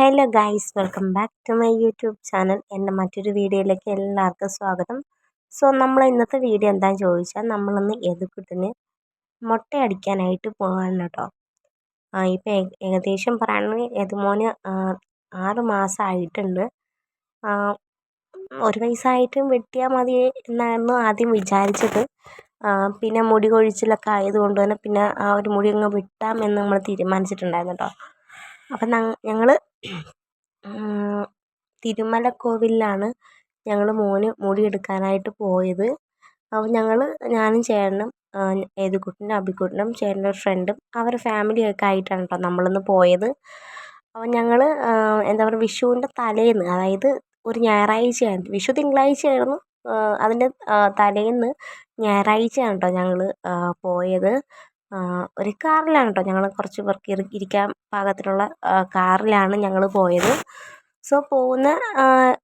Hello guys welcome back to my YouTube channel എന്റെ മറ്റൊരു വീഡിയോയിലേക്ക് എല്ലാവർക്കും സ്വാഗതം. സോ നമ്മൾ ഇന്നത്തെ വീഡിയോ എന്താണെന്ന് ചോദിച്ചാൽ നമ്മളിന്ന് എതുക്കുട്ടിന് മുട്ടയടിക്കാനായിട്ട് പോകാൻ കേട്ടോ ഇപ്പം ഏകദേശം പറയുകയാണെങ്കിൽ യദുമോന് ആറ് മാസമായിട്ടുണ്ട് ഒരു വയസ്സായിട്ടും വെട്ടിയാൽ മതി എന്നായിരുന്നു ആദ്യം വിചാരിച്ചത്. പിന്നെ മുടി കൊഴിച്ചിലൊക്കെ ആയതുകൊണ്ട് തന്നെ പിന്നെ ആ ഒരു മുടി അങ്ങ് വിട്ടാം എന്ന് നമ്മൾ തീരുമാനിച്ചിട്ടുണ്ടായിരുന്നു കേട്ടോ അപ്പം ഞങ്ങൾ തിരുമലക്കോവിലിലാണ് ഞങ്ങൾ മോന് മുടി എടുക്കാനായിട്ട് പോയത്. അപ്പോൾ ഞങ്ങൾ ഞാനും ചേട്ടനും ഏതുക്കുട്ടനും അബിക്കുട്ടനും ചേട്ടന്റെ ഒരു ഫ്രണ്ടും ഫാമിലി ഒക്കെ ആയിട്ടാണ് കേട്ടോ നമ്മളിന്ന് പോയത്. അപ്പോൾ ഞങ്ങൾ എന്താ പറയുക വിഷുവിന്റെ തലേന്ന് അതായത് ഒരു ഞായറാഴ്ചയാണ്. വിഷു തിങ്കളാഴ്ചയായിരുന്നു അതിന്റെ തലേന്ന് ഞായറാഴ്ചയാണ് കേട്ടോ ഞങ്ങൾ പോയത്. ഒരു കാറിലാണ് കേട്ടോ ഞങ്ങൾ കുറച്ച് പേർക്ക് ഇരിക്കാൻ പാകത്തിനുള്ള കാറിലാണ് ഞങ്ങൾ പോയത്. സോ പോകുന്ന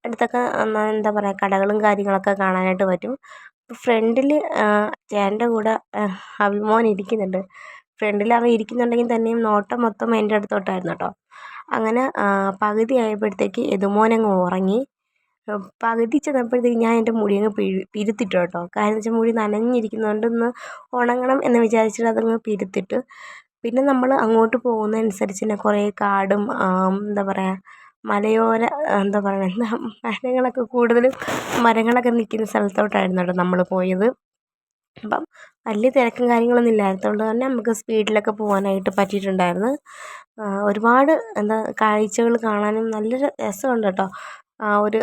അടുത്തൊക്കെ എന്താ പറയുക കടകളും കാര്യങ്ങളൊക്കെ കാണാനായിട്ട് പറ്റും. ഫ്രണ്ടിൽ ചേട്ടന്റെ കൂടെ അഭിമോൻ ഇരിക്കുന്നുണ്ട്. ഫ്രണ്ടിൽ അവൻ ഇരിക്കുന്നുണ്ടെങ്കിൽ തന്നെയും നോട്ടം മൊത്തം എന്റെ അടുത്തോട്ടായിരുന്നു കേട്ടോ അങ്ങനെ പകുതി ആയപ്പോഴത്തേക്ക് യദുമോൻ അങ്ങ് ഉറങ്ങി. പകുതി ചെന്നപ്പോഴത്തേക്ക് ഞാൻ എന്റെ മുടി അങ്ങ് പിരുത്തിട്ടു കേട്ടോ. കാര്യം വെച്ചാൽ മുടി നനഞ്ഞിരിക്കുന്നതുകൊണ്ട് ഒന്ന് ഉണങ്ങണം എന്ന് വിചാരിച്ചിട്ട് അതങ്ങ് പിരുത്തിട്ടു. പിന്നെ നമ്മൾ അങ്ങോട്ട് പോകുന്നതനുസരിച്ച് തന്നെ കുറേ കാടും എന്താ പറയുക മലയോര എന്താ പറയുക എന്താ മരങ്ങളൊക്കെ കൂടുതലും മരങ്ങളൊക്കെ നിൽക്കുന്ന സ്ഥലത്തോട്ടായിരുന്നു കേട്ടോ നമ്മൾ പോയത്. അപ്പം വലിയ തിരക്കും കാര്യങ്ങളൊന്നും ഇല്ലാത്തതുകൊണ്ട് തന്നെ നമുക്ക് സ്പീഡിലൊക്കെ പോകാനായിട്ട് പറ്റിയിട്ടുണ്ടായിരുന്നു. ഒരുപാട് എന്താ കാഴ്ചകൾ കാണാനും നല്ലൊരു രസമുണ്ട് കേട്ടോ. ആ ഒരു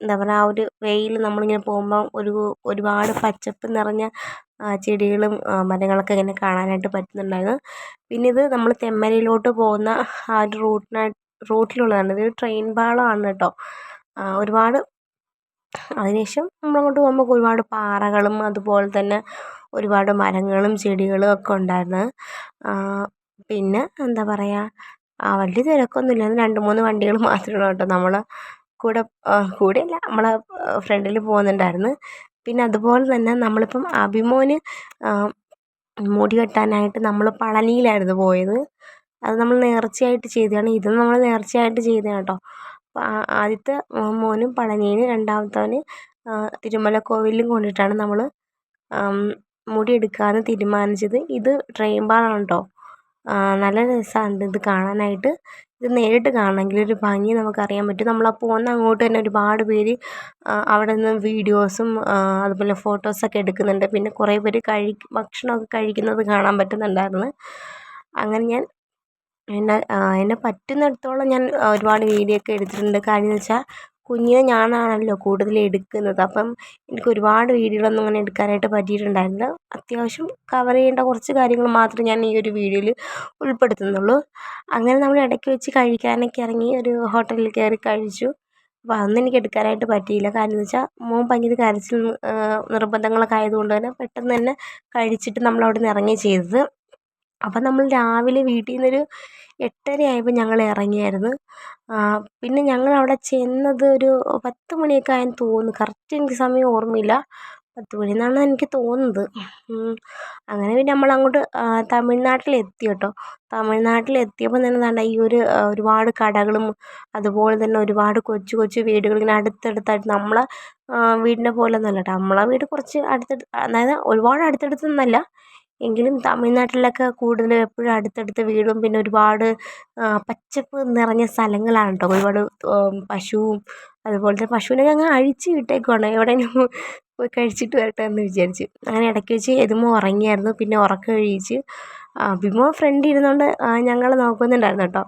എന്താ പറയുക ആ ഒരു വെയിൽ നമ്മളിങ്ങനെ പോകുമ്പോൾ ഒരു ഒരുപാട് പച്ചപ്പ് നിറഞ്ഞ ചെടികളും മരങ്ങളൊക്കെ ഇങ്ങനെ കാണാനായിട്ട് പറ്റുന്നുണ്ടായിരുന്നു. പിന്നെ ഇത് നമ്മൾ തെന്മലയിലോട്ട് പോകുന്ന ആ ഒരു റൂട്ടിനായി റൂട്ടിലുള്ളതാണ്. ഇത് ട്രെയിൻ പാളമാണ് കേട്ടോ. ഒരുപാട് അതിനുശേഷം നമ്മളങ്ങോട്ട് പോകുമ്പോൾ ഒരുപാട് പാറകളും അതുപോലെ തന്നെ ഒരുപാട് മരങ്ങളും ചെടികളും ഒക്കെ ഉണ്ടായിരുന്നു. പിന്നെ എന്താ പറയുക വലിയ തിരക്കൊന്നുമില്ല. രണ്ട് മൂന്ന് വണ്ടികൾ മാത്രമേ ഉള്ളൂ കേട്ടോ. നമ്മൾ കൂടെ കൂടെയല്ല നമ്മളെ ഫ്രണ്ടിൽ പോകുന്നുണ്ടായിരുന്നു. പിന്നെ അതുപോലെ തന്നെ നമ്മളിപ്പം അഭിമോന് മുടി വെട്ടാനായിട്ട് നമ്മൾ പളനിയിലായിരുന്നു പോയത്. അത് നമ്മൾ നേർച്ചയായിട്ട് ചെയ്തതാണ്. ഇത് നമ്മൾ നേർച്ചയായിട്ട് ചെയ്തതാണ് കേട്ടോ. ആദ്യത്തെ മോനും പളനിയിൽ രണ്ടാമത്തവന് തിരുമല കോവിലിലും കൊണ്ടിട്ടാണ് നമ്മൾ മുടി എടുക്കാമെന്ന് തീരുമാനിച്ചത്. ഇത് ട്രെയിൻ പാളമാണ് കേട്ടോ. നല്ല രസമുണ്ട് ഇത് കാണാനായിട്ട്. ഇത് നേരിട്ട് കാണണമെങ്കിൽ ഒരു ഭംഗി നമുക്കറിയാൻ പറ്റും. നമ്മൾ പോകുന്ന അങ്ങോട്ട് തന്നെ ഒരുപാട് പേര് അവിടെ നിന്ന് വീഡിയോസും അതുപോലെ ഫോട്ടോസൊക്കെ എടുക്കുന്നുണ്ട്. പിന്നെ കുറേ പേര് കഴി ഭക്ഷണമൊക്കെ കഴിക്കുന്നത് കാണാൻ പറ്റുന്നുണ്ടായിരുന്നു. അങ്ങനെ ഞാൻ എന്നെ എന്നെ പറ്റുന്നിടത്തോളം ഞാൻ ഒരുപാട് വീഡിയോ ഒക്കെ എടുത്തിട്ടുണ്ട്. കാര്യം എന്ന് വെച്ചാൽ കുഞ്ഞിനെ ഞാനാണല്ലോ കൂടുതൽ എടുക്കുന്നത്. അപ്പം എനിക്ക് ഒരുപാട് വീഡിയോകളൊന്നും അങ്ങനെ എടുക്കാനായിട്ട് പറ്റിയിട്ടുണ്ടായിരുന്നില്ല. അത്യാവശ്യം കവർ ചെയ്യേണ്ട കുറച്ച് കാര്യങ്ങൾ മാത്രമേ ഞാൻ ഈ ഒരു വീഡിയോയിൽ ഉൾപ്പെടുത്തുന്നുള്ളൂ. അങ്ങനെ നമ്മൾ ഇടയ്ക്ക് വെച്ച് കഴിക്കാനൊക്കെ ഇറങ്ങി ഒരു ഹോട്ടലിൽ കയറി കഴിച്ചു. അപ്പോൾ അതൊന്നും എനിക്ക് എടുക്കാനായിട്ട് പറ്റിയില്ല. കാരണം എന്ന് വെച്ചാൽ മോൻ ഭയങ്കര കരച്ചിൽ നിർബന്ധങ്ങളൊക്കെ ആയതുകൊണ്ട് തന്നെ പെട്ടെന്ന് തന്നെ കഴിച്ചിട്ട് നമ്മൾ അവിടെ നിന്ന് ഇറങ്ങുകയാണ് ചെയ്തത്. അപ്പം നമ്മൾ രാവിലെ വീട്ടിൽ നിന്നൊരു എട്ടര ആയപ്പോൾ ഞങ്ങൾ ഇറങ്ങിയായിരുന്നു പിന്നെ ഞങ്ങൾ അവിടെ ചെന്നത് ഒരു പത്ത് മണിയൊക്കെ ആയെന്ന് തോന്നുന്നു. കറക്റ്റ് എനിക്ക് സമയം ഓർമ്മയില്ല. പത്ത് മണി എന്നാണ് എനിക്ക് തോന്നുന്നത്. അങ്ങനെ പിന്നെ നമ്മൾ അങ്ങോട്ട് തമിഴ്നാട്ടിൽ തമിഴ്നാട്ടിലെത്തി കേട്ടോ. തമിഴ്നാട്ടിലെത്തിയപ്പോൾ തന്നെ ദാണ്ട ഈ ഒരു ഒരുപാട് കടകളും അതുപോലെ തന്നെ ഒരുപാട് കൊച്ചു കൊച്ചു വീടുകൾ ഇങ്ങനെ അടുത്തടുത്തായിട്ട് നമ്മളെ വീടിനെ പോലെ ഒന്നുമല്ല കേട്ടോ. നമ്മളെ വീട് കുറച്ച് അടുത്തടുത്ത് അതായത് ഒരുപാട് അടുത്തടുത്തൊന്നുമല്ല എങ്കിലും തമിഴ്നാട്ടിലൊക്കെ കൂടുതലും എപ്പോഴും അടുത്തടുത്ത് വീടും പിന്നെ ഒരുപാട് പച്ചപ്പ് നിറഞ്ഞ സ്ഥലങ്ങളാണ് കേട്ടോ ഒരുപാട് പശുവും അതുപോലെ തന്നെ പശുവിനെയൊക്കെ അങ്ങ് അഴിച്ച് വിട്ടേക്കുവാണ്. എവിടെയെങ്കിലും പോയി കഴിച്ചിട്ട് വരട്ടെ എന്ന് വിചാരിച്ച്. അങ്ങനെ ഇടയ്ക്ക് വെച്ച് എതുമോ ഉറങ്ങിയായിരുന്നു. പിന്നെ ഉറക്കം എഴുതിച്ച് അഭിമോ ഫ്രണ്ട് ഇരുന്നുകൊണ്ട് ഞങ്ങൾ നോക്കുന്നുണ്ടായിരുന്നു കേട്ടോ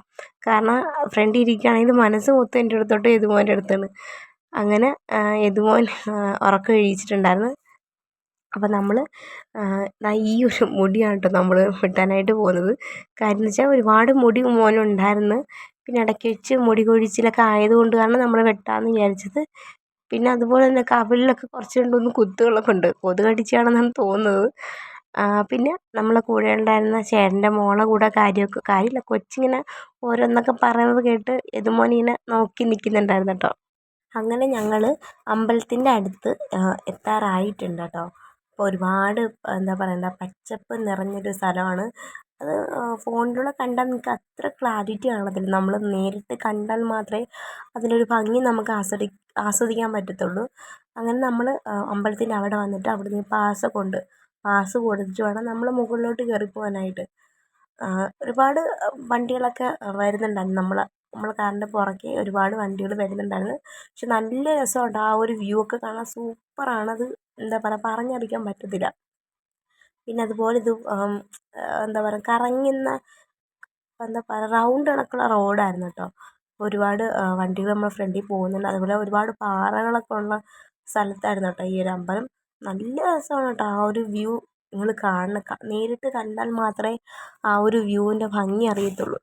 കാരണം ഫ്രണ്ട് ഇരിക്കുകയാണെങ്കിൽ മനസ്സ് മൊത്തം എന്റെ അടുത്തോട്ട് യദുമോന്റെ അടുത്താണ്. അങ്ങനെ യദുമോൻ ഉറക്കം എഴുതിച്ചിട്ടുണ്ടായിരുന്നു അപ്പം നമ്മൾ ഈ ഒരു മുടിയാണ് കേട്ടോ നമ്മൾ വെട്ടാനായിട്ട് പോകുന്നത്. കാര്യം എന്ന് വെച്ചാൽ ഒരുപാട് മുടി മോനുണ്ടായിരുന്നു. പിന്നെ ഇടയ്ക്ക് വെച്ച് മുടി കൊഴിച്ചിലൊക്കെ ആയതുകൊണ്ട് കാരണം നമ്മൾ വെട്ടാമെന്ന് വിചാരിച്ചത്. പിന്നെ അതുപോലെ തന്നെ കവിളിലൊക്കെ കുറച്ച് രണ്ട് കുത്തുകളൊക്കെ ഉണ്ട്. കൊതു കടിച്ചാണെന്നാണ് തോന്നുന്നത്. പിന്നെ നമ്മളെ കൂടെ ഉണ്ടായിരുന്ന ചേട്ടന്റെ മോളെ കൂടെ കാര്യമൊക്കെ കാര്യമില്ല. കൊച്ചിങ്ങനെ ഓരോന്നൊക്കെ പറയുന്നത് കേട്ട് യദുമോൻ ഇങ്ങനെ നോക്കി നിൽക്കുന്നുണ്ടായിരുന്നു കേട്ടോ. അങ്ങനെ ഞങ്ങൾ അമ്പലത്തിന്റെ അടുത്ത് എത്താറായിട്ടുണ്ട് കേട്ടോ. അപ്പോൾ ഒരുപാട് എന്താ പറയണ്ട പച്ചപ്പ് നിറഞ്ഞൊരു സ്ഥലമാണ്. അത് ഫോണിലൂടെ കണ്ടാൽ നമുക്ക് അത്ര ക്ലാരിറ്റി കാണത്തില്ല. നമ്മൾ നേരിട്ട് കണ്ടാൽ മാത്രമേ അതിനൊരു ഭംഗി നമുക്ക് ആസ്വദി ആസ്വദിക്കാൻ പറ്റത്തുള്ളൂ. അങ്ങനെ നമ്മൾ അമ്പലത്തിന്റെ അവിടെ വന്നിട്ട് അവിടുന്ന് പാസ് കൊണ്ട് പാസ് കൊടുത്തിട്ട് വേണം നമ്മൾ മുകളിലോട്ട് കയറി പോകാനായിട്ട് ഒരുപാട് വണ്ടികളൊക്കെ വരുന്നുണ്ടായിരുന്നു. നമ്മൾ നമ്മൾ കാറിന്റെ പുറകെ ഒരുപാട് വണ്ടികൾ വരുന്നുണ്ടായിരുന്നു. പക്ഷെ നല്ല രസമുണ്ട്. ആ ഒരു വ്യൂ ഒക്കെ കാണാൻ സൂപ്പറാണത്. എന്താ പറയുക പറഞ്ഞറിയിക്കാൻ പറ്റത്തില്ല. പിന്നെ അതുപോലെ ഇത് എന്താ പറയുക കറങ്ങുന്ന എന്താ പറയുക റൗണ്ട് കണക്കുള്ള റോഡായിരുന്നു കേട്ടോ. ഒരുപാട് വണ്ടികൾ നമ്മുടെ ഫ്രണ്ടിൽ പോകുന്നുണ്ട്. അതുപോലെ ഒരുപാട് പാറകളൊക്കെ ഉള്ള സ്ഥലത്തായിരുന്നു കേട്ടോ ഈ ഒരു അമ്പലം. നല്ല രസമാണ് കേട്ടോ ആ ഒരു വ്യൂ നിങ്ങൾ കാണണം നേരിട്ട് കണ്ടാൽ മാത്രമേ ആ ഒരു വ്യൂവിന്റെ ഭംഗി അറിയത്തുള്ളൂ.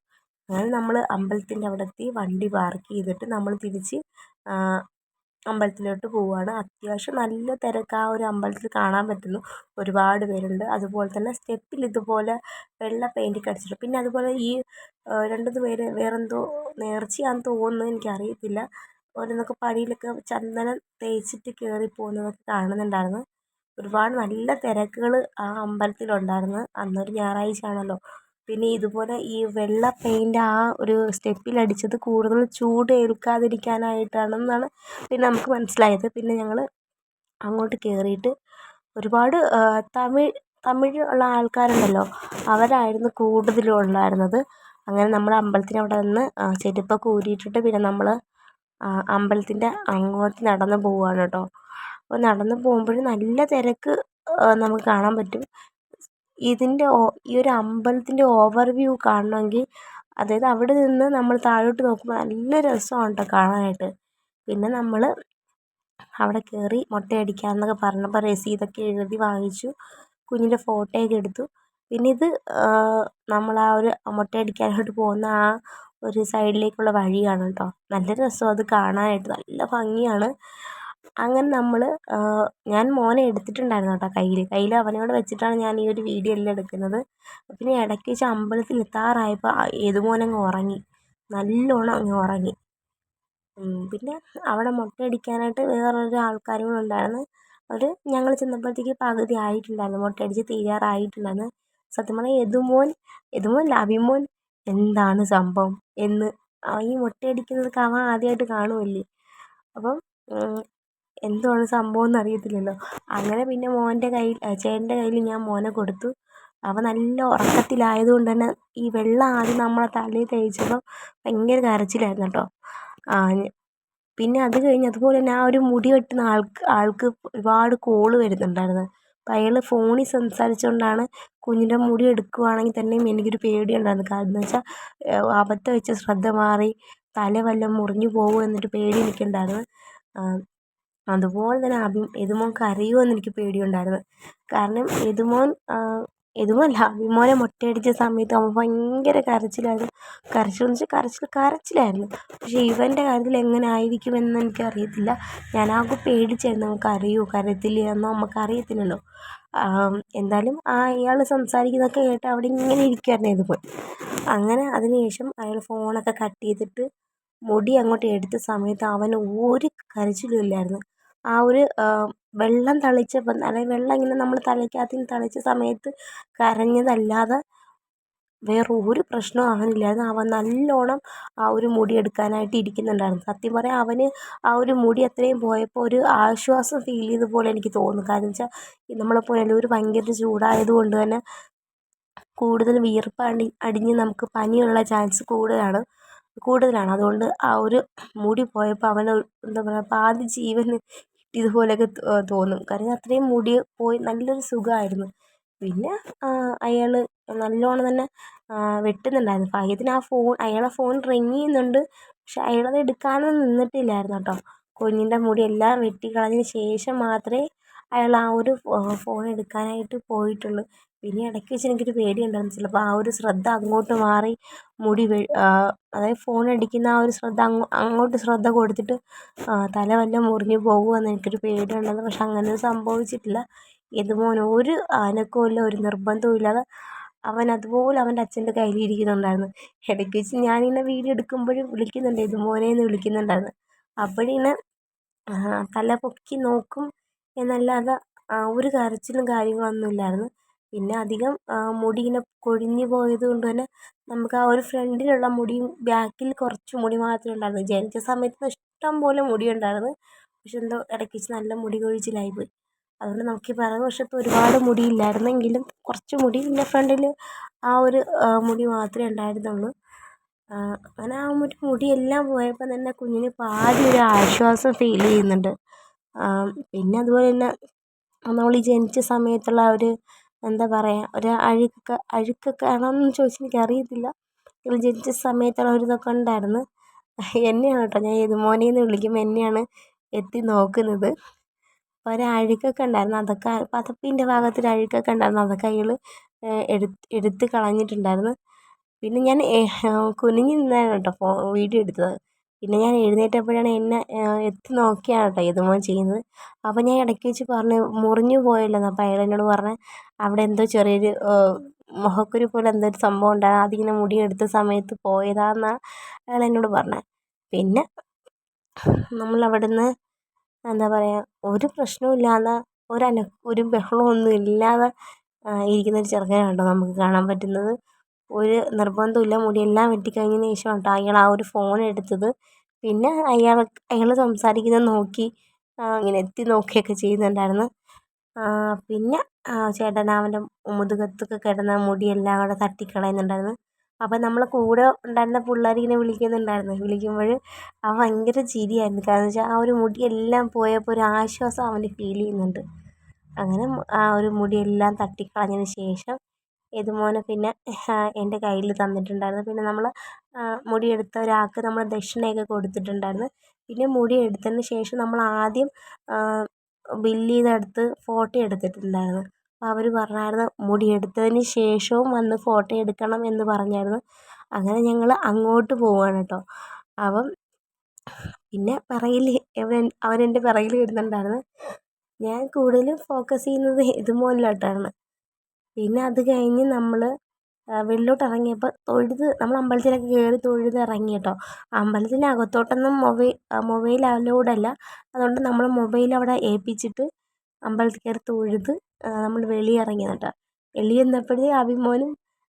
അങ്ങനെ നമ്മൾ അമ്പലത്തിന്റെ അവിടെ എത്തി വണ്ടി പാർക്ക് ചെയ്തിട്ട് നമ്മൾ തിരിച്ച് അമ്പലത്തിലോട്ട് പോവുകയാണ് അത്യാവശ്യം നല്ല തിരക്ക് ആ ഒരു അമ്പലത്തിൽ കാണാൻ പറ്റുന്നു. ഒരുപാട് പേരുണ്ട്. അതുപോലെ തന്നെ സ്റ്റെപ്പിൽ ഇതുപോലെ വെള്ള പെയിന്റൊക്കെ അടിച്ചിട്ടുണ്ട്. പിന്നെ അതുപോലെ ഈ രണ്ടു പേര് വേറെന്തോ നേർച്ചയാണെന്ന് തോന്നുന്നു എനിക്കറിയത്തില്ല. ഓരോന്നൊക്കെ പടിയിലൊക്കെ ചന്ദനം തേച്ചിട്ട് കയറി പോകുന്നതൊക്കെ കാണുന്നുണ്ടായിരുന്നു. ഒരുപാട് നല്ല തിരക്കുകൾ ആ അമ്പലത്തിലുണ്ടായിരുന്നു. അന്നൊരു ഞായറാഴ്ച ആണല്ലോ പിന്നെ ഇതുപോലെ ഈ വെള്ള പെയിന്റ് ആ ഒരു സ്റ്റെപ്പിലടിച്ചത് കൂടുതൽ ചൂട് ഏൽക്കാതിരിക്കാനായിട്ടാണെന്നാണ് പിന്നെ നമുക്ക് മനസ്സിലായത്. പിന്നെ ഞങ്ങൾ അങ്ങോട്ട് കയറിയിട്ട് ഒരുപാട് തമിഴ് തമിഴ് ഉള്ള ആൾക്കാരുണ്ടല്ലോ അവരായിരുന്നു കൂടുതലും ഉണ്ടായിരുന്നത്. അങ്ങനെ നമ്മൾ അമ്പലത്തിന് അവിടെ നിന്ന് ചെരുപ്പൊക്കെ ഊരിയിട്ടിട്ട് പിന്നെ നമ്മൾ അമ്പലത്തിന്റെ അങ്ങോട്ട് നടന്ന് പോവുകയാണ് കേട്ടോ. അപ്പോൾ നടന്ന് പോകുമ്പോൾ നല്ല തിരക്ക് നമുക്ക് കാണാൻ പറ്റും. ഇതിന്റെ ഈ ഒരു അമ്പലത്തിന്റെ ഓവർ വ്യൂ കാണണമെങ്കിൽ അതായത് അവിടെ നിന്ന് നമ്മൾ താഴോട്ട് നോക്കുമ്പോൾ നല്ല രസമാണ് കേട്ടോ കാണാനായിട്ട്. പിന്നെ നമ്മൾ അവിടെ കയറി മൊട്ടയടിക്കാമെന്നൊക്കെ പറഞ്ഞപ്പോൾ രസീതൊക്കെ എഴുതി വാങ്ങിച്ചു കുഞ്ഞിന്റെ ഫോട്ടോയൊക്കെ എടുത്തു. പിന്നെ ഇത് നമ്മൾ ആ ഒരു മൊട്ടയടിക്കാനായിട്ട് പോകുന്ന ആ ഒരു സൈഡിലേക്കുള്ള വഴിയാണ് കേട്ടോ. നല്ല രസമാണ് അത് കാണാനായിട്ട് നല്ല ഭംഗിയാണ്. അങ്ങനെ നമ്മൾ ഞാൻ മോനെ എടുത്തിട്ടുണ്ടായിരുന്നു കേട്ടോ കയ്യിൽ കയ്യിൽ അവനെ കൂടെ വെച്ചിട്ടാണ് ഞാൻ ഈ ഒരു വീഡിയോ എല്ലാം എടുക്കുന്നത്. പിന്നെ ഇടയ്ക്ക് വെച്ച് അമ്പലത്തിൽ എത്താറായപ്പോൾ അങ്ങ് ഉറങ്ങി. നല്ലോണം അങ്ങ് ഉറങ്ങി. പിന്നെ അവിടെ മൊട്ടയടിക്കാനായിട്ട് വേറൊരു ആൾക്കാരും കൂടെ ഉണ്ടായിരുന്നു. അവർ ഞങ്ങൾ ചെന്നപ്പോഴത്തേക്ക് പകുതി ആയിട്ടുണ്ടായിരുന്നു. മൊട്ടയടിച്ച് തീരാറായിട്ടുണ്ടായിരുന്നു. സത്യം പറഞ്ഞാൽ യദുമോൻ യദുമോൻ അഭിമോൻ എന്താണ് സംഭവം എന്ന് ഈ മൊട്ടയടിക്കുന്നതൊക്കെ അവൻ ആദ്യമായിട്ട് കാണുമല്ലേ അപ്പം എന്തുവാണ് സംഭവം എന്ന് അറിയത്തില്ലല്ലോ. അങ്ങനെ പിന്നെ മോന്റെ കയ്യിൽ ചേട്ടന്റെ കയ്യിൽ ഞാൻ മോനെ കൊടുത്തു. അവൻ നല്ല ഉറക്കത്തിലായതുകൊണ്ട് തന്നെ ഈ വെള്ളം ആദ്യം നമ്മളെ തലയിൽ തേച്ചപ്പോൾ ഭയങ്കര കരച്ചിലായിരുന്നു കേട്ടോ. പിന്നെ അത് കഴിഞ്ഞ് അതുപോലെ തന്നെ ആ ഒരു മുടി വെട്ടുന്ന ആൾക്ക് ആൾക്ക് ഒരുപാട് കോൾ വരുന്നുണ്ടായിരുന്നു. അപ്പം അയാൾ ഫോണിൽ സംസാരിച്ചുകൊണ്ടാണ് കുഞ്ഞിന്റെ മുടി എടുക്കുവാണെങ്കിൽ തന്നെയും എനിക്കൊരു പേടിയുണ്ടായിരുന്നു. കാരണം എന്ന് വെച്ചാൽ അബദ്ധം വെച്ച് ശ്രദ്ധ മാറി തല വല്ലതും മുറിഞ്ഞു പോകുമോ എന്നൊരു പേടി എനിക്കുണ്ടായിരുന്നു. അതുപോലെ തന്നെ അഭി യദുമോൻ കരയുമോ എന്ന് എനിക്ക് പേടിയുണ്ടായിരുന്നു. കാരണം എതുമോൻ അല്ല അഭിമോനെ മൊട്ടയടിച്ച സമയത്ത് അവൻ ഭയങ്കര കരച്ചിലായിരുന്നു. കരച്ചിലെന്ന് വെച്ചാൽ കരച്ചിൽ കരച്ചിലായിരുന്നു. പക്ഷേ ഇവന്റെ കാര്യത്തിൽ എങ്ങനെ ആയിരിക്കുമെന്ന് എനിക്കറിയത്തില്ല. ഞാനാകെ പേടിച്ചായിരുന്നു നമുക്ക് അറിയുമോ എന്നോ നമുക്ക് അറിയത്തില്ലല്ലോ. എന്തായാലും ആ അയാൾ സംസാരിക്കുന്നതൊക്കെ കേട്ട് അവിടെ ഇങ്ങനെ ഇരിക്കുവായിരുന്നു എതുമോൻ. അങ്ങനെ അതിനുശേഷം അയാൾ ഫോണൊക്കെ കട്ട് ചെയ്തിട്ട് മുടി അങ്ങോട്ട് എടുത്ത സമയത്ത് അവന് ഒരു കരച്ചിലും ഇല്ലായിരുന്നു. ആ ഒരു വെള്ളം തളിച്ചപ്പം അല്ലെങ്കിൽ വെള്ളം ഇങ്ങനെ നമ്മൾ തലയ്ക്കകത്ത് തളിച്ച സമയത്ത് കരഞ്ഞതല്ലാതെ വേറെ ഒരു പ്രശ്നവും അവനില്ലായിരുന്നു. അവൻ നല്ലോണം ആ ഒരു മുടി എടുക്കാനായിട്ട് ഇരിക്കുന്നുണ്ടായിരുന്നു. സത്യം പറയാൻ അവന് ആ ഒരു മുടി അത്രയും പോയപ്പോൾ ഒരു ആശ്വാസം ഫീൽ ചെയ്ത പോലെ എനിക്ക് തോന്നുന്നു. കാരണം വെച്ചാൽ നമ്മളെ പുനലൂർ ഭയങ്കര ചൂടായത് കൊണ്ട് തന്നെ കൂടുതൽ വിയർപ്പ് അടി അടിഞ്ഞ് നമുക്ക് പനിയുള്ള ചാൻസ് കൂടുതലാണ്. കൂടുതലാണ്. അതുകൊണ്ട് ആ ഒരു മുടി പോയപ്പോൾ അവന് എന്താ പറയുക പാതി ജീവൻ കിട്ടിയതുപോലെയൊക്കെ തോന്നും. കാരണം അത്രയും മുടി പോയി നല്ലൊരു സുഖമായിരുന്നു. പിന്നെ അയാൾ നല്ലോണം തന്നെ വെട്ടുന്നുണ്ടായിരുന്നു. ഭാഗ്യത്തിന് ആ ഫോൺ അയാളെ ഫോൺ റിങ് ചെയ്യുന്നുണ്ട്. പക്ഷെ അയാളത് എടുക്കാനൊന്നും നിന്നിട്ടില്ലായിരുന്നു കേട്ടോ. കുഞ്ഞിന്റെ മുടിയെല്ലാം വെട്ടിക്കളഞ്ഞതിന് ശേഷം മാത്രമേ അയാൾ ആ ഒരു ഫോൺ എടുക്കാനായിട്ട് പോയിട്ടുള്ളൂ. പിന്നെ ഇടയ്ക്ക് വെച്ച് എനിക്കൊരു പേടിയുണ്ടായിരുന്നു. ചിലപ്പോൾ ആ ഒരു ശ്രദ്ധ അങ്ങോട്ട് മാറി മുടി അതായത് ഫോൺ അടിക്കുന്ന ആ ഒരു ശ്രദ്ധ അങ്ങോട്ട് ശ്രദ്ധ കൊടുത്തിട്ട് തല വല്ലതും മുറിഞ്ഞു പോകുമോ എന്ന് എനിക്കൊരു പേടിയുണ്ടായിരുന്നു. പക്ഷെ അങ്ങനെയൊന്നും സംഭവിച്ചിട്ടില്ല. ഇതുപോലെ ഒരു ആനക്കമില്ല ഒരു നിർബന്ധവും ഇല്ലാതെ അവൻ അതുപോലെ അവന്റെ അച്ഛന്റെ കയ്യിൽ ഇരിക്കുന്നുണ്ടായിരുന്നു ഇടയ്ക്ക് വെച്ച് ഞാനിങ്ങനെ വീഡിയോ എടുക്കുമ്പോഴും വിളിക്കുന്നുണ്ട്. ഇതുപോലെ എന്ന് വിളിക്കുന്നുണ്ടായിരുന്നു. അപ്പോഴിങ്ങനെ തല പൊക്കി നോക്കും എന്നല്ലാതെ ഒരു കരച്ചിലും കാര്യങ്ങളൊന്നും ഇല്ലായിരുന്നു. പിന്നെ അധികം മുടി ഇങ്ങനെ കൊഴിഞ്ഞു പോയത് കൊണ്ട് തന്നെ നമുക്ക് ആ ഒരു ഫ്രണ്ടിലുള്ള മുടിയും ബാക്കിൽ കുറച്ച് മുടി മാത്രമേ ഉണ്ടായിരുന്നുള്ളൂ ജനിച്ച സമയത്ത് ഇഷ്ടം പോലെ മുടി ഉണ്ടായിരുന്നു പക്ഷെ എന്തോ ഇടയ്ക്ക് വെച്ച് നല്ല മുടി കൊഴിച്ചിലായി പോയി. അതുകൊണ്ട് നമുക്ക് ഈ പിറകു വശത്ത് ഒരുപാട് മുടി ഇല്ലായിരുന്നെങ്കിലും കുറച്ച് മുടി പിന്നെ ഫ്രണ്ടിൽ ആ ഒരു മുടി മാത്രമേ ഉണ്ടായിരുന്നുള്ളൂ. അങ്ങനെ ആ ഒരു മുടിയെല്ലാം പോയപ്പോൾ തന്നെ കുഞ്ഞിന് പാതി ഒരു ആശ്വാസം ഫീൽ ചെയ്യുന്നുണ്ട്. പിന്നെ അതുപോലെ തന്നെ നമ്മൾ ഈ ജനിച്ച സമയത്തുള്ള ആ ഒരു എന്താ പറയുക ഒരു അഴുക്ക് അഴുക്കൊക്കെ ആണോയെന്ന് ചോദിച്ചാൽ എനിക്കറിയത്തില്ല. ജനിച്ച സമയത്തുള്ള ഒരു ഇതൊക്കെ ഉണ്ടായിരുന്നു. എന്നെയാണ് കേട്ടോ ഞാൻ യദുമോനെ എന്ന് വിളിക്കുമ്പോൾ എന്നെയാണ് എത്തി നോക്കുന്നത്. അപ്പോൾ ഒരു അഴുക്കൊക്കെ ഉണ്ടായിരുന്നു. അതൊക്കെ പതപ്പിന്റെ ഭാഗത്ത് ഒരു അഴുക്കൊക്കെ ഉണ്ടായിരുന്നു. അതൊക്കെ അയാൾ എടുത്ത് എടുത്ത് കളഞ്ഞിട്ടുണ്ടായിരുന്നു. പിന്നെ ഞാൻ കുനിഞ്ഞ് നിന്നാണ് കേട്ടോ വീഡിയോ എടുത്തത്. പിന്നെ ഞാൻ എഴുന്നേറ്റപ്പോഴാണ് എന്നെ എത്തി നോക്കിയാണ് കേട്ടോ യദുമോൻ ചെയ്യുന്നത്. അപ്പോൾ ഞാൻ ഇടയ്ക്ക് വെച്ച് പറഞ്ഞു മുറിഞ്ഞു പോയല്ലോ അപ്പോൾ അയാൾ എന്നോട് പറഞ്ഞു അവിടെ എന്തോ ചെറിയൊരു മുഖക്കുരു പോലെ എന്തോ ഒരു സംഭവം ഉണ്ടായിരുന്നു. അതിങ്ങനെ മുടിയെടുത്ത സമയത്ത് പോയതാണെന്നാണ് അയാൾ എന്നോട് പറഞ്ഞത് പിന്നെ നമ്മൾ അവിടുന്ന് എന്താ പറയുക ഒരു പ്രശ്നവും ഇല്ലാതെ ഒരു ഒരു ബഹളമൊന്നും ഇല്ലാതെ ഇരിക്കുന്ന ഒരു കേട്ടോ നമുക്ക് കാണാൻ പറ്റുന്നത്. ഒരു നിർബന്ധമില്ല മുടിയെല്ലാം വെട്ടിക്കഴിഞ്ഞതിന് ശേഷമാണ് കേട്ടോ അയാൾ ആ ഒരു ഫോൺ എടുത്തത്. പിന്നെ അയാൾ അയാൾ സംസാരിക്കുന്നത് നോക്കി ഇങ്ങനെ എത്തി നോക്കുകയൊക്കെ ചെയ്യുന്നുണ്ടായിരുന്നു. പിന്നെ ചേട്ടൻ അവന്റെ മുതുകത്തൊക്കെ കിടന്ന മുടിയെല്ലാം കൂടെ തട്ടിക്കളയുന്നുണ്ടായിരുന്നു. അപ്പം നമ്മളെ കൂടെ ഉണ്ടായിരുന്ന പിള്ളേർ ഇങ്ങനെ വിളിക്കുന്നുണ്ടായിരുന്നു. വിളിക്കുമ്പോൾ അവൻ ഭയങ്കര ചിരിയായിരുന്നു. കാരണം വെച്ചാൽ ആ ഒരു മുടിയെല്ലാം പോയപ്പോൾ ഒരു ആശ്വാസം അവന് ഫീൽ ചെയ്യുന്നുണ്ട്. അങ്ങനെ ആ ഒരു മുടിയെല്ലാം തട്ടിക്കളഞ്ഞതിന് ശേഷം യദുമോനെ പിന്നെ എന്റെ കയ്യിൽ തന്നിട്ടുണ്ടായിരുന്നു. പിന്നെ നമ്മൾ മുടിയെടുത്ത ഒരാൾക്ക് നമ്മൾ ദക്ഷിണയൊക്കെ കൊടുത്തിട്ടുണ്ടായിരുന്നു. പിന്നെ മുടി എടുത്തതിന് ശേഷം നമ്മൾ ആദ്യം ബില്ല് ചെയ്തെടുത്ത് ഫോട്ടോ എടുത്തിട്ടുണ്ടായിരുന്നു. അപ്പോൾ അവർ പറഞ്ഞായിരുന്നു മുടി എടുത്തതിന് ശേഷവും വന്ന് ഫോട്ടോ എടുക്കണം എന്ന് പറഞ്ഞായിരുന്നു. അങ്ങനെ ഞങ്ങൾ അങ്ങോട്ട് പോവുകയാണ് കേട്ടോ. അപ്പം പിന്നെ പിറകിൽ അവരെന്റെ പിറകിൽ വരുന്നുണ്ടായിരുന്നു ഞാൻ കൂടുതലും ഫോക്കസ് ചെയ്യുന്നത് യദുമോനിലോട്ടാണ് പിന്നെ അത് കഴിഞ്ഞ് നമ്മൾ വെളിയിലോട്ട് ഇറങ്ങിയപ്പോൾ തൊഴുത് നമ്മൾ അമ്പലത്തിലൊക്കെ കയറി തൊഴുത് ഇറങ്ങി കേട്ടോ അമ്പലത്തിന്റെ അകത്തോട്ടൊന്നും മൊബൈൽ മൊബൈൽ അലൗഡ് അല്ല. അതുകൊണ്ട് നമ്മൾ മൊബൈൽ അവിടെ ഏൽപ്പിച്ചിട്ട് അമ്പലത്തിൽ കയറി തൊഴുത് നമ്മൾ വെളിയിൽ ഇറങ്ങി കേട്ടോ വെളിയിൽ നിന്നപ്പോഴേ അഭിമോനും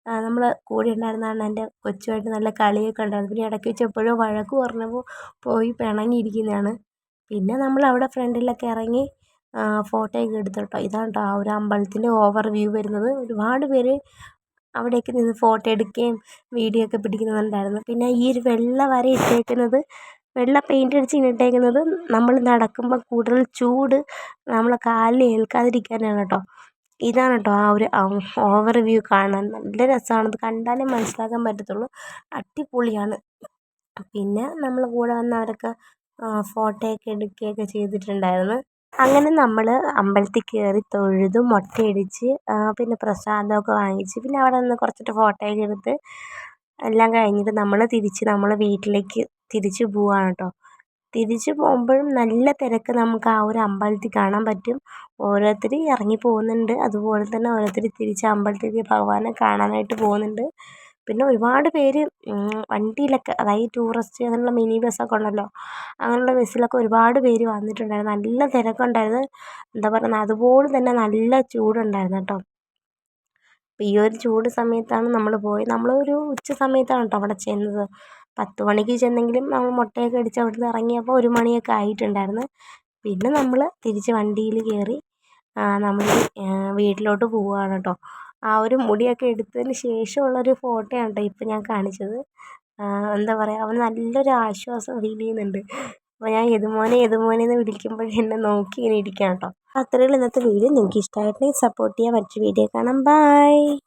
നമ്മൾ കൂടെ ഉണ്ടായിരുന്നതാണ് എന്റെ കൊച്ചുമായിട്ട് നല്ല കളിയൊക്കെ ഉണ്ടായിരുന്നു. പിന്നെ ഇടയ്ക്ക് വെച്ച് എപ്പോഴോ വഴക്ക് പറഞ്ഞപ്പോൾ പോയി പിണങ്ങിയിരിക്കുന്നതാണ്. പിന്നെ നമ്മൾ അവിടെ ഫ്രണ്ടിലൊക്കെ ഇറങ്ങി ഫോട്ടോയൊക്കെ എടുത്തു കേട്ടോ ഇതാണ് കേട്ടോ ആ ഒരു അമ്പലത്തിന്റെ ഓവർ വ്യൂ വരുന്നത്. ഒരുപാട് പേര് അവിടെയൊക്കെ നിന്ന് ഫോട്ടോ എടുക്കുകയും വീഡിയോ ഒക്കെ പിടിക്കുന്നുണ്ടായിരുന്നു. പിന്നെ ഈ ഒരു വെള്ള വര ഇട്ടേക്കുന്നത് വെള്ള പെയിന്റ് അടിച്ച് ഇട്ടേക്കുന്നത് നമ്മൾ നടക്കുമ്പോൾ കൂടുതൽ ചൂട് നമ്മളെ കാലിൽ ഏൽക്കാതിരിക്കാനാണ് കേട്ടോ ഇതാണ് കേട്ടോ ആ ഒരു ഓവർ വ്യൂ കാണാൻ. നല്ല രസമാണ്. അത് കണ്ടാലേ മനസ്സിലാക്കാൻ പറ്റത്തുള്ളൂ. അടിപൊളിയാണ്. പിന്നെ നമ്മളെ കൂടെ വന്നവരൊക്കെ ഫോട്ടോയൊക്കെ എടുക്കുകയൊക്കെ ചെയ്തിട്ടുണ്ടായിരുന്നു. അങ്ങനെ നമ്മൾ അമ്പലത്തിൽ കയറി തൊഴുത് മൊട്ടയടിച്ച് പിന്നെ പ്രസാദമൊക്കെ വാങ്ങിച്ച് പിന്നെ അവിടെ നിന്ന് കുറച്ചിട്ട് ഫോട്ടോയൊക്കെ എടുത്ത് എല്ലാം കഴിഞ്ഞിട്ട് നമ്മൾ തിരിച്ച് നമ്മൾ വീട്ടിലേക്ക് തിരിച്ച് പോവുകയാണ് കേട്ടോ തിരിച്ച് പോകുമ്പോഴും നല്ല തിരക്ക് നമുക്ക് ആ ഒരു അമ്പലത്തിൽ കാണാൻ പറ്റും. ഓരോരുത്തർ ഇറങ്ങി പോകുന്നുണ്ട്. അതുപോലെ തന്നെ ഓരോരുത്തർ തിരിച്ച് അമ്പലത്തിലേക്ക് ഭഗവാനെ കാണാനായിട്ട് പോകുന്നുണ്ട്. പിന്നെ ഒരുപാട് പേര് വണ്ടിയിലൊക്കെ അതായത് ടൂറിസ്റ്റ് അങ്ങനെയുള്ള മിനി ബസ്സൊക്കെ ഉണ്ടല്ലോ അങ്ങനെയുള്ള ബസ്സിലൊക്കെ ഒരുപാട് പേര് വന്നിട്ടുണ്ടായിരുന്നു. നല്ല തിരക്കുണ്ടായിരുന്നു. എന്താ പറയുന്നത് അതുപോലെ തന്നെ നല്ല ചൂടുണ്ടായിരുന്നു കേട്ടോ. അപ്പോൾ ഈ ഒരു ചൂട് സമയത്താണ് നമ്മൾ പോയത് നമ്മൾ ഒരു ഉച്ച സമയത്താണ് കേട്ടോ അവിടെ ചെന്നത്. പത്ത് മണിക്ക് ചെന്നെങ്കിലും നമ്മൾ മുട്ടയൊക്കെ അടിച്ച് അവിടെ നിന്ന് ഇറങ്ങിയപ്പോൾ ഒരു മണിയൊക്കെ ആയിട്ടുണ്ടായിരുന്നു. പിന്നെ നമ്മൾ തിരിച്ച് വണ്ടിയിൽ കയറി നമ്മൾ വീട്ടിലോട്ട് പോവുകയാണ് കേട്ടോ. ആ ഒരു മുടിയൊക്കെ എടുത്തതിന് ശേഷമുള്ള ശേഷമുള്ളൊരു ഫോട്ടോയാണ് കേട്ടോ ഇപ്പോൾ ഞാൻ കാണിച്ചത്. എന്താ പറയുക അവന് നല്ലൊരു ആശ്വാസം ഫീൽ ചെയ്യുന്നുണ്ട്. അപ്പോൾ ഞാൻ യദുമോനെ യദുമോനെ എന്ന് വിളിക്കുമ്പോൾ എന്നെ നോക്കി ഇങ്ങനെ ഇരിക്കുകയാണ് കേട്ടോ അത്രയേ ഉള്ളൂ ഇന്നത്തെ വീഡിയോ നിങ്ങൾക്ക് ഇഷ്ടമായിട്ടുണ്ടെങ്കിൽ സപ്പോർട്ട് ചെയ്യുക മറ്റൊരു വീഡിയോ കാണാം. ബൈ